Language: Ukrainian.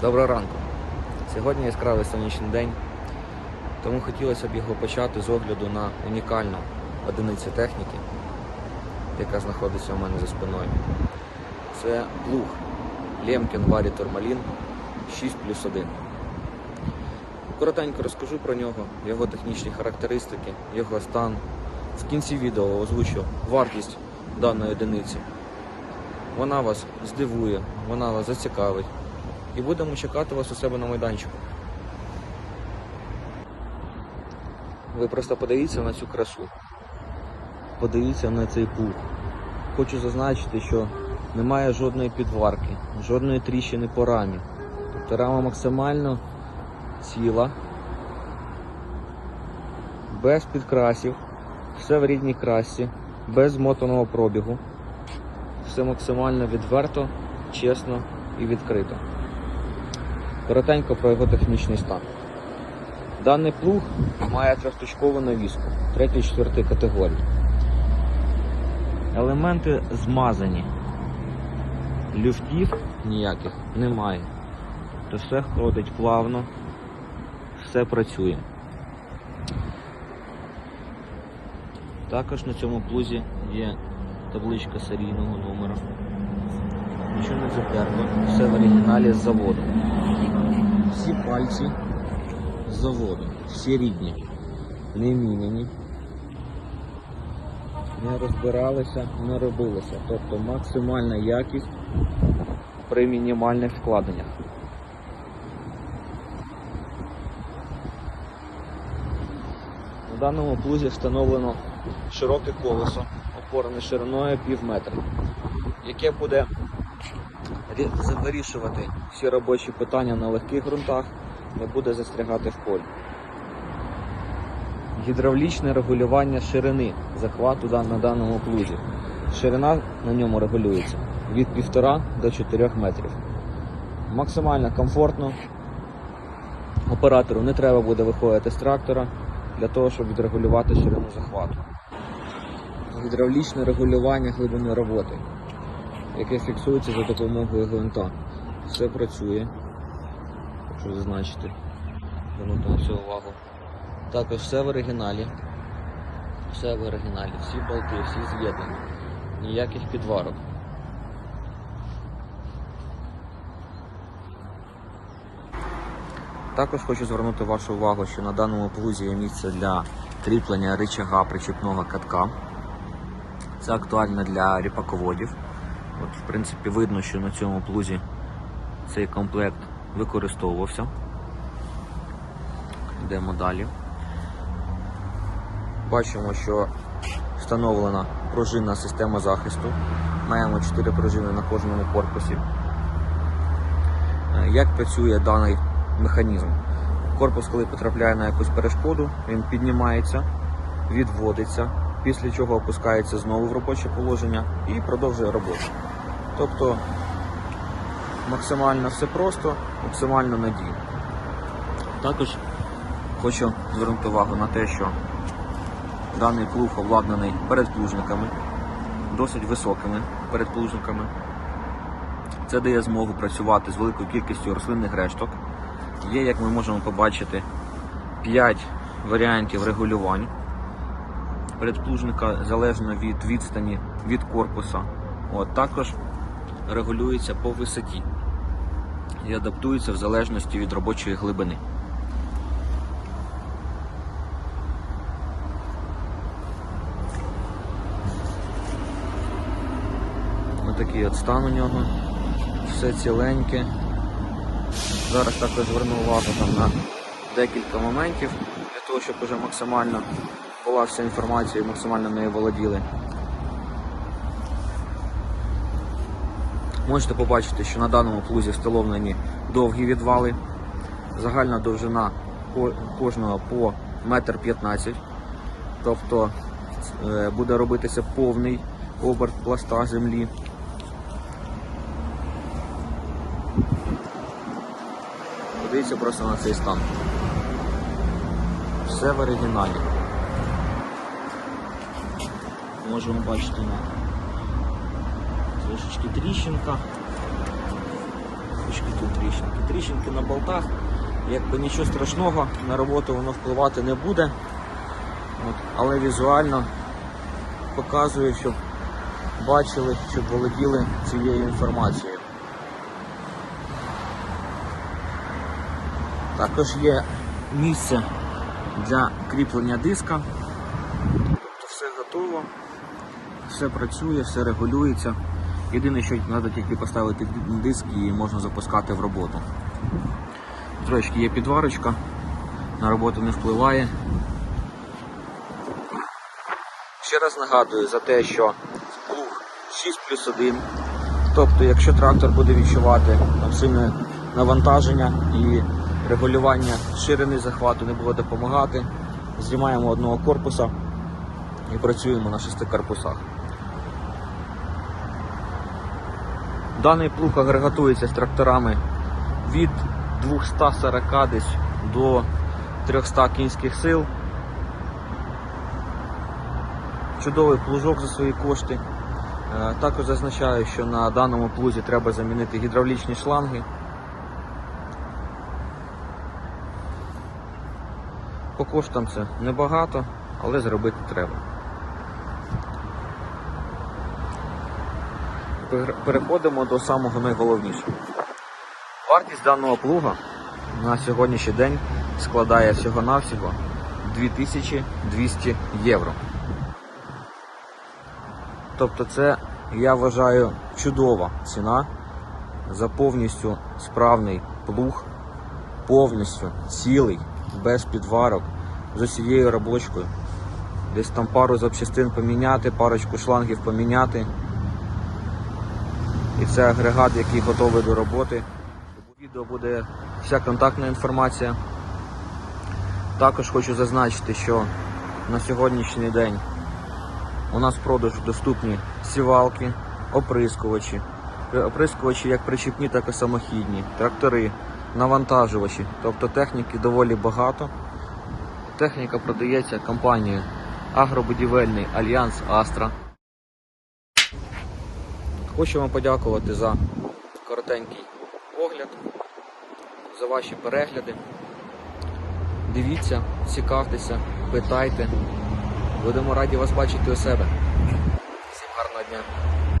Доброго ранку. Сьогодні яскравий сонячний день, тому хотілося б його почати з огляду на унікальну одиницю техніки, яка знаходиться у мене за спиною. Це плуг Лемкін Варі Турмалін 6 плюс 1. Коротенько розкажу про нього, його технічні характеристики, його стан. В кінці відео озвучу вартість даної одиниці. Вона вас здивує, вона вас зацікавить. І будемо чекати вас у себе на майданчику. Ви просто подивіться на цю красу. Подивіться на цей плуг. Хочу зазначити, що немає жодної підварки, жодної тріщини по рамі. Тобто рама максимально ціла, без підкрасів, все в рідній красі, без змотаного пробігу. Все максимально відверто, чесно і відкрито. Коротенько про його технічний стан. Даний плуг має трьохточкову навіску 3-4 категорії. Елементи змазані. Люфтів ніяких немає. Тобто все ходить плавно, все працює. Також на цьому плузі є табличка серійного номера. Нічого не затерто, все в оригіналі з заводу. Всі пальці з заводу, всі рідні, не міняні, не розбиралися, не робилися. Тобто максимальна якість при мінімальних вкладеннях. В даному плузі встановлено широке колесо, опорене шириною пів метра, яке буде вирішувати всі робочі питання на легких ґрунтах, не буде застрягати в полі. Гідравлічне регулювання ширини захвату на даному плузі. Ширина на ньому регулюється від 1,5 до 4 метрів. Максимально комфортно. Оператору не треба буде виходити з трактора для того, щоб відрегулювати ширину захвату. Гідравлічне регулювання глибини роботи яке фіксується за допомогою гвинта. Все працює. Хочу зазначити. Звернути на це увагу. Також все в оригіналі. Все в оригіналі. Всі болти, всі з'єднані. Ніяких підварок. Також хочу звернути вашу увагу, що на даному плузі є місце для кріплення рычага причіпного катка. Це актуально для ріпаководів. От, в принципі, видно, що на цьому плузі цей комплект використовувався. Йдемо далі. Бачимо, що встановлена пружинна система захисту. Маємо 4 пружини на кожному корпусі. Е, Як працює даний механізм? Корпус, коли потрапляє на якусь перешкоду, він піднімається, відводиться, після чого опускається знову в робоче положення і продовжує роботу. Тобто максимально все просто, максимально надійно. Також хочу звернути увагу на те, що даний плуг обладнаний передплужниками, досить високими передплужниками. Це дає змогу працювати з великою кількістю рослинних решток. Є, як ми можемо побачити, 5 варіантів регулювань передплужника залежно від відстані від корпуса. От, також регулюється по висоті і адаптується в залежності від робочої глибини. Отакий от стан у нього. Все ціленьке. Зараз також зверну увагу там на декілька моментів для того, щоб уже максимально була вся інформація і максимально нею володіли. Можете побачити, що на даному плузі встановлені довгі відвали. Загальна довжина кожного по 1,15 м. Тобто е, буде робитися повний оберт пласта землі. Подивіться просто на цей стан. Все в оригіналі. Можемо бачити на трошечки тріщинка. трішечки тут тріщинки. Тріщинки на болтах, якби нічого страшного, на роботу воно впливати не буде. От, але візуально показую, щоб бачили, щоб володіли цією інформацією. Також є місце для кріплення диска. Тобто все готово, все працює, все регулюється. Єдине, що треба тільки поставити диск і можна запускати в роботу. Трошки є підварочка, на роботу не впливає. Ще раз нагадую за те, що плуг 6 плюс 1. Тобто, якщо трактор буде відчувати там, сильне навантаження і регулювання ширини захвату не буде допомагати, знімаємо одного корпуса і працюємо на шести корпусах. Даний плуг агрегатується з тракторами від 240 десь до 300 кінських сил. Чудовий плужок за свої кошти. Е, Також зазначаю, що на даному плузі треба замінити гідравлічні шланги. По коштам це небагато, але зробити треба. Переходимо до самого найголовнішого. Вартість даного плуга на сьогоднішній день складає всього-навсього 2200 євро. Тобто це, я вважаю, чудова ціна за повністю справний плуг, повністю цілий, без підварок, з усією робочкою. Десь там пару запчастин поміняти, парочку шлангів поміняти. І це агрегат, який готовий до роботи. У відео буде вся контактна інформація. Також хочу зазначити, що на сьогоднішній день у нас в продажу доступні сівалки, оприскувачі, оприскувачі як причіпні, так і самохідні, трактори, навантажувачі. Тобто техніки доволі багато. Техніка продається компанією Агробудівельний Альянс Астра. Хочу вам подякувати за коротенький огляд, за ваші перегляди. Дивіться, цікавтеся, питайте. Будемо раді вас бачити у себе. Всім гарного дня.